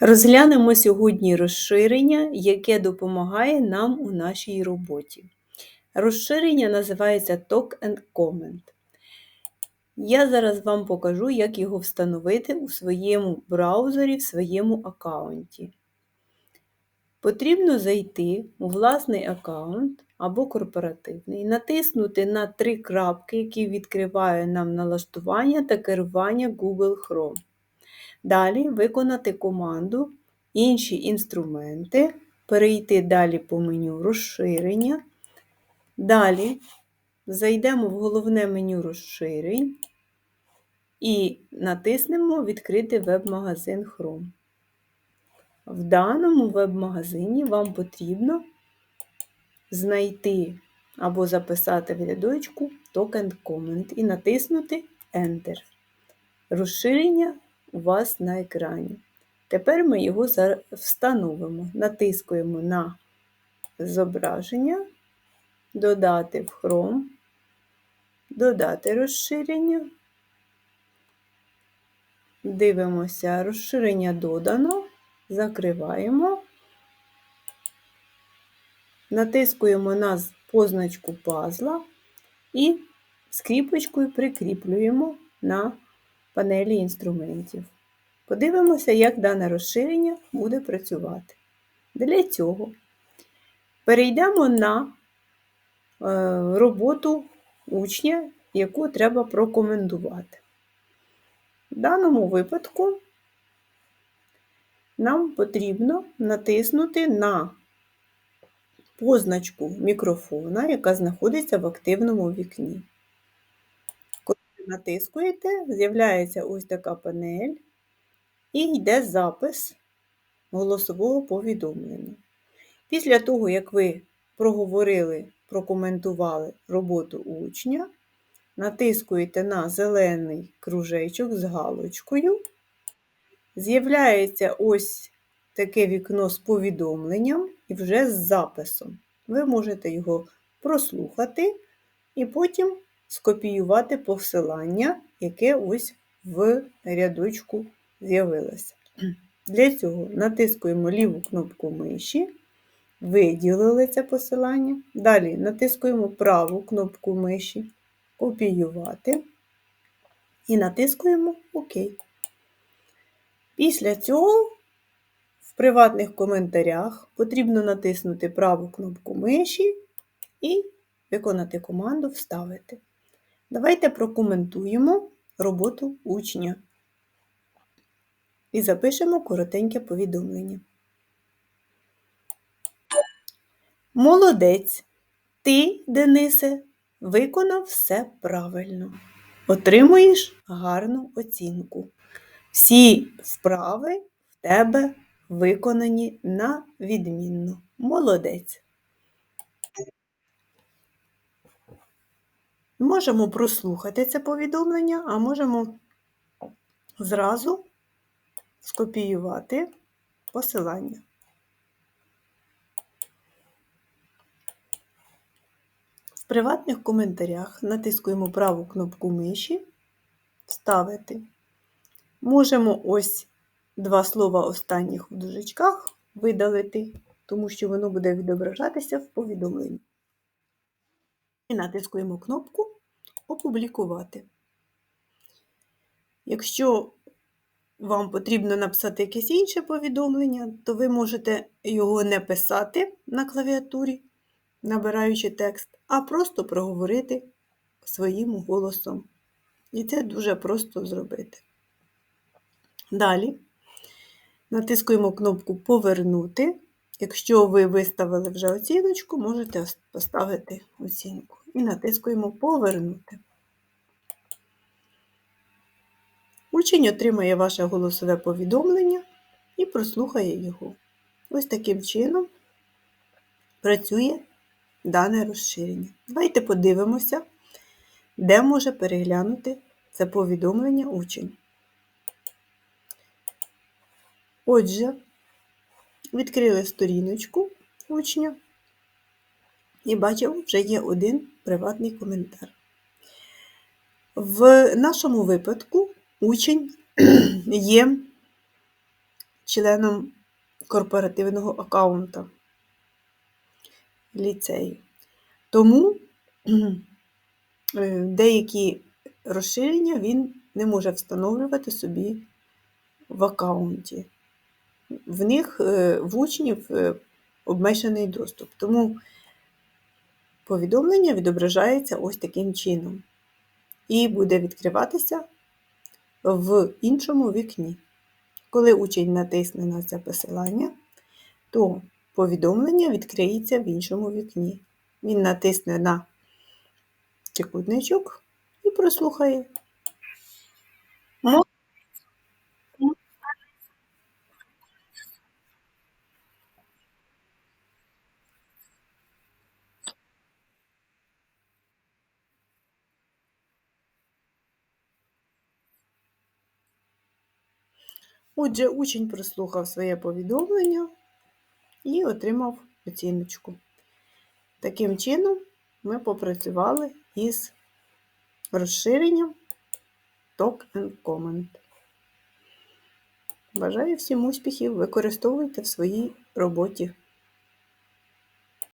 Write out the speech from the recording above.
Розглянемо сьогодні розширення, яке допомагає нам у нашій роботі. Розширення називається Talk and Comment. Я зараз вам покажу, як його встановити у своєму браузері, в своєму аккаунті. Потрібно зайти у власний аккаунт або корпоративний, натиснути на три крапки, які відкривають нам налаштування та керування Google Chrome. Далі виконати команду Інші інструменти, перейти далі по меню розширення. Далі зайдемо в головне меню розширень і натиснемо Відкрити веб-магазин Chrome. В даному веб-магазині вам потрібно знайти або записати в рядочку Talk Comment і натиснути Enter. Розширення у вас на екрані. Тепер ми його встановимо. Натискуємо на зображення, додати в Chrome, додати розширення. Дивимося, розширення додано, закриваємо, натискуємо на позначку пазла і скріпочкою прикріплюємо на панелі інструментів. Подивимося, як дане розширення буде працювати. Для цього перейдемо на е, роботу учня, яку треба прокоментувати. В даному випадку нам потрібно натиснути на позначку мікрофона, яка знаходиться в активному вікні. Натискуєте, з'являється ось така панель, і йде запис голосового повідомлення. Після того, як ви проговорили, прокоментували роботу учня, натискуєте на зелений кружечок з галочкою, з'являється ось таке вікно з повідомленням і вже з записом. Ви можете його прослухати і потім скопіювати посилання, яке ось в рядочку з'явилося. Для цього натискуємо ліву кнопку миші, виділили це посилання. Далі натискуємо праву кнопку миші, копіювати і натискуємо ОК. Після цього в приватних коментарях потрібно натиснути праву кнопку миші і виконати команду Вставити. Давайте прокоментуємо роботу учня і запишемо коротеньке повідомлення. Молодець! Ти, Денисе, виконав все правильно. Отримуєш гарну оцінку. Всі вправи в тебе виконані на відмінно. Молодець. Можемо прослухати це повідомлення, а можемо зразу скопіювати посилання. В приватних коментарях натискуємо праву кнопку миші Вставити. Можемо ось два слова останніх в дужечках видалити, тому що воно буде відображатися в повідомленні. І натискуємо кнопку Опублікувати. Якщо вам потрібно написати якесь інше повідомлення, то ви можете його не писати на клавіатурі, набираючи текст, а просто проговорити своїм голосом. І це дуже просто зробити. Далі натискуємо кнопку Повернути. Якщо ви виставили вже оціночку, можете поставити оцінку. І натискуємо Повернути. Учень отримає ваше голосове повідомлення і прослухає його. Ось таким чином працює дане розширення. Давайте подивимося, де може переглянути це повідомлення учень. Отже, відкрили сторіночку учня і бачимо, вже є один приватний коментар. В нашому випадку учень є членом корпоративного аккаунта ліцею. Тому е, деякі розширення він не може встановлювати собі в аккаунті. В них е, в учнів е, обмежений доступ. Тому повідомлення відображається ось таким чином. І буде відкриватися в іншому вікні. Коли учень натисне на це посилання, то повідомлення відкриється в іншому вікні. Він натисне на трикутничок і прослухає. Отже, учень прослухав своє повідомлення і отримав оціночку. Таким чином, ми попрацювали із розширенням Talk and Comment. Бажаю всім успіхів! Використовуйте в своїй роботі.